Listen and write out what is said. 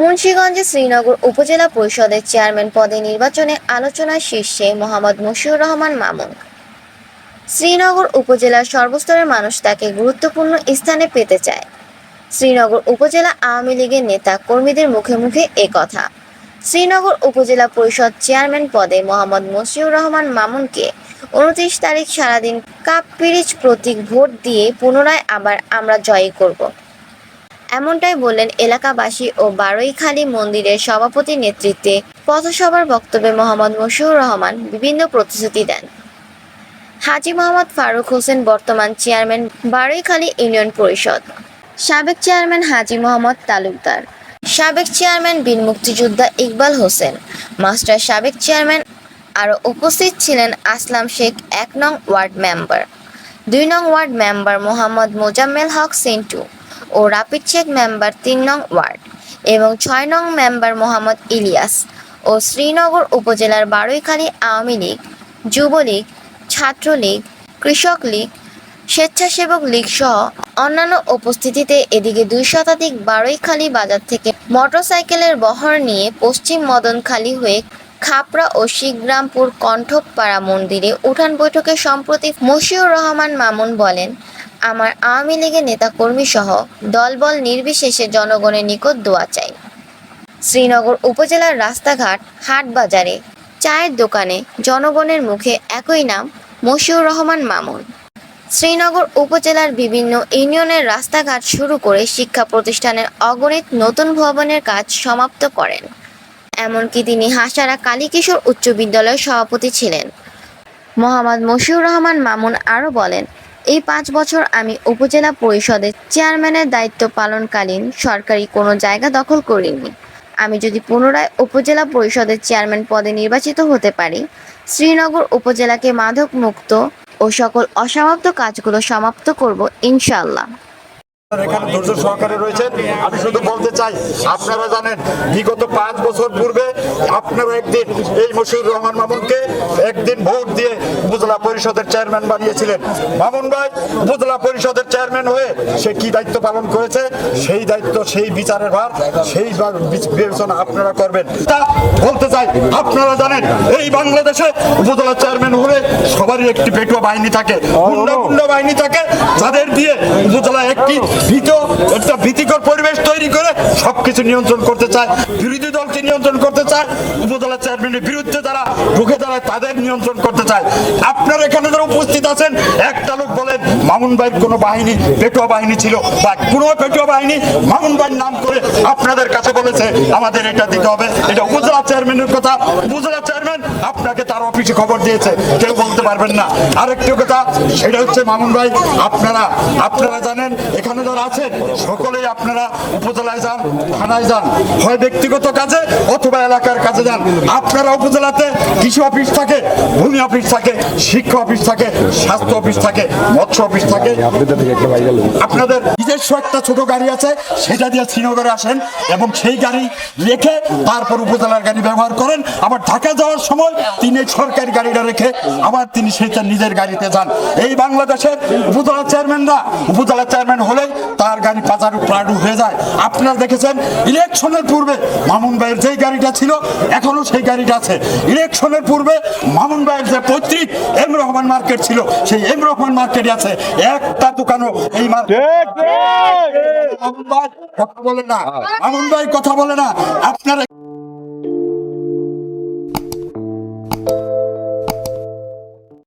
মুন্সিগঞ্জে শ্রীনগর উপজেলা পরিষদের চেয়ারম্যান পদে নির্বাচনে আলোচনার শীর্ষে মোহাম্মদ মশিউর রহমান মামুন। শ্রীনগর উপজেলার সর্বস্তরের মানুষ তাকে গুরুত্বপূর্ণ স্থানে পেতে চায়। শ্রীনগর উপজেলা আওয়ামী লীগের নেতা কর্মীদের মুখে মুখে এ কথা। শ্রীনগর উপজেলা পরিষদ চেয়ারম্যান পদে মোহাম্মদ মশিউর রহমান মামুনকে উনত্রিশ তারিখ সারাদিন কাপ পিরিচ প্রতীক ভোট দিয়ে পুনরায় আবার আমরা জয়ী করব। এমনটাই বললেন এলাকাবাসী ও বারৈখালী মন্দিরের সভাপতির নেতৃত্বে পথসভার বক্তব্যে মোহাম্মদ মশিউর রহমান বিভিন্ন প্রতিশ্রুতি দেন। হাজি মোহাম্মদ ফারুক হোসেন বর্তমান চেয়ারম্যান বারৈখালী ইউনিয়ন পরিষদ। সাবেক চেয়ারম্যান হাজি মোহাম্মদ তালুকদার। সাবেক চেয়ারম্যান বীর মুক্তিযোদ্ধা ইকবাল হোসেন। মাস্টার সাবেক চেয়ারম্যান আরও উপস্থিত ছিলেন আসলাম শেখ এক নং ওয়ার্ড মেম্বার। দুই নং ওয়ার্ড মেম্বার মোহাম্মদ মোজাম্মেল হক সেন্টু। ও রাপিড চেক মেম্বার তিন নং ওয়ার্ড এবং ছয় নং মেম্বার মোহাম্মদ ইলিয়াস ও শ্রীনগর উপজেলার বারৈখালী আওয়ামী লীগ, যুবলীগ, ছাত্রলীগ, কৃষক লীগ, স্বেচ্ছাসেবক লীগ সহ অন্যান্য উপস্থিতিতে এদিকে দুই শতাধিক বারৈখালী বাজার থেকে মোটরসাইকেলের বহর নিয়ে পশ্চিম মদনখালী হয়ে খাপড়া ও শিবগ্রামপুর কণ্ঠপাড়া মন্দিরে উঠান বৈঠকে সম্প্রতি মশিউর রহমান মামুন বলেন আমার আওয়ামী লীগের নেতাকর্মী সহ দলবল নির্বিশেষে জনগণের নিকট দোয়া চাই। শ্রীনগর উপজেলার রাস্তাঘাট, হাট বাজারে, চায়ের দোকানে জনগণের মুখে একই নাম, মশিউর রহমান মামুন। শ্রীনগর উপজেলার বিভিন্ন ইউনিয়নের রাস্তাঘাট শুরু করে শিক্ষা প্রতিষ্ঠানের অগণিত নতুন ভবনের কাজ সমাপ্ত করেন। এমনকি তিনি হাসারা কালীকিশোর উচ্চ বিদ্যালয়ের সভাপতি ছিলেন। মোহাম্মদ মশিউর রহমান মামুন আরও বলেন এই পাঁচ বছর আমি উপজেলা পরিষদের চেয়ারম্যানের দায়িত্ব পালনকালীন সরকারি কোনো জায়গা দখল করিনি। আমি যদি পুনরায় উপজেলা পরিষদের চেয়ারম্যান পদে নির্বাচিত হতে পারি, শ্রীনগর উপজেলাকে মাদক মুক্ত ও সকল অসমাপ্ত কাজগুলো সমাপ্ত করব ইনশাআল্লাহ। এখানে ধৈর্য সহকারে রয়েছেন। আমি শুধু বলতে চাই আপনারা জানেন বিগত পাঁচ বছর পূর্বে আপনারা একদিন এই মশিউর রহমান মামুনকে একদিন ভোট দিয়ে উপজেলা পরিষদের চেয়ারম্যান বানিয়েছিলেন। মামুন ভাই উপজেলা পরিষদের চেয়ারম্যান হয়ে সে কি দায়িত্ব পালন করেছে? সেই দায়িত্ব সেই বিচারের ভার সেই বিচ- বিবেচনা আপনারা করবেন। তা বলতে চাই আপনারা জানেন এই বাংলাদেশে উপজেলা চেয়ারম্যান হলে সবারই একটি পেটুয়া বাহিনী থাকে। গুন্ডা গুন্ডা বাহিনী থাকে যাদের দিয়ে উপজেলা একটি ভীত একটা ভীতিকর পরিবেশ তৈরি করে সবকিছু নিয়ন্ত্রণ করতে চায়, বিরোধী দলকে নিয়ন্ত্রণ করতে চায়, উপজেলা চেয়ারম্যানের বিরুদ্ধে যারা ঢুকে দাঁড়ায় তাদের নিয়ন্ত্রণ করতে চায়। আপনারা এখানে যারা উপস্থিত আছেন, একটা লোক বলেন মামুন ভাইয়ের কোনো বাহিনী, পেটুয়া বাহিনী ছিল। বা কোনো পেটুয়া বাহিনী, মামুন ভাইয়ের নাম করে আপনাদের কাছে বলেছে, আমাদের এটা দিতে হবে। এটা উপজেলা চেয়ারম্যানের কথা। উপজেলা চেয়ারম্যান আপনাকে তার অফিসে খবর দিয়েছে। কেউ বলতে পারবেন না। আরেকটি কথা, সেটা হচ্ছে মামুন ভাই, আপনারা আপনারা জানেন, এখানে যারা আছেন, সকলেই আপনারা উপজেলায় যান। থানায় যান, হয় ব্যক্তিগত কাজে অথবা এলাকার কাজে যান। আপনারা উপজেলাতে কৃষি অফিস থাকে, ভূমি অফিস থাকে, শিক্ষা অফিস থাকে, স্বাস্থ্য অফিস থাকে, মৎস্য অফিস থাকে। আপনাদের নিজস্ব একটা ছোট গাড়ি আছে, সেটা দিয়ে শ্রীনগরে আসেন এবং সেই গাড়ি রেখে তারপর উপজেলার গাড়ি ব্যবহার করেন। আবার ঢাকা যাওয়ার সময় তিনি সরকারি গাড়িটা রেখে আবার তিনি সেটা নিজের গাড়িতে যান। এই বাংলাদেশের উপজেলা চেয়ারম্যানরা উপজেলা চেয়ারম্যান হলে তার গাড়ি পাচারু প্রাডু হয়ে যায়। আপনারা দেখেছেন ইলেকশনের পূর্বে মামুন ভাইয়ের যেই গাড়িটা ছিল এখনও সেই গাড়িটা আছে। ইলেকশনের পূর্বে মামুন ভাইয়ের যে পৈতৃক এম রহমান মার্কেট ছিল সেই এম রহমান মার্কেট আছে একটা দোকানও এই মার্কেট মামুন ভাই কথা বলে না। মামুন ভাই কথা বলে না।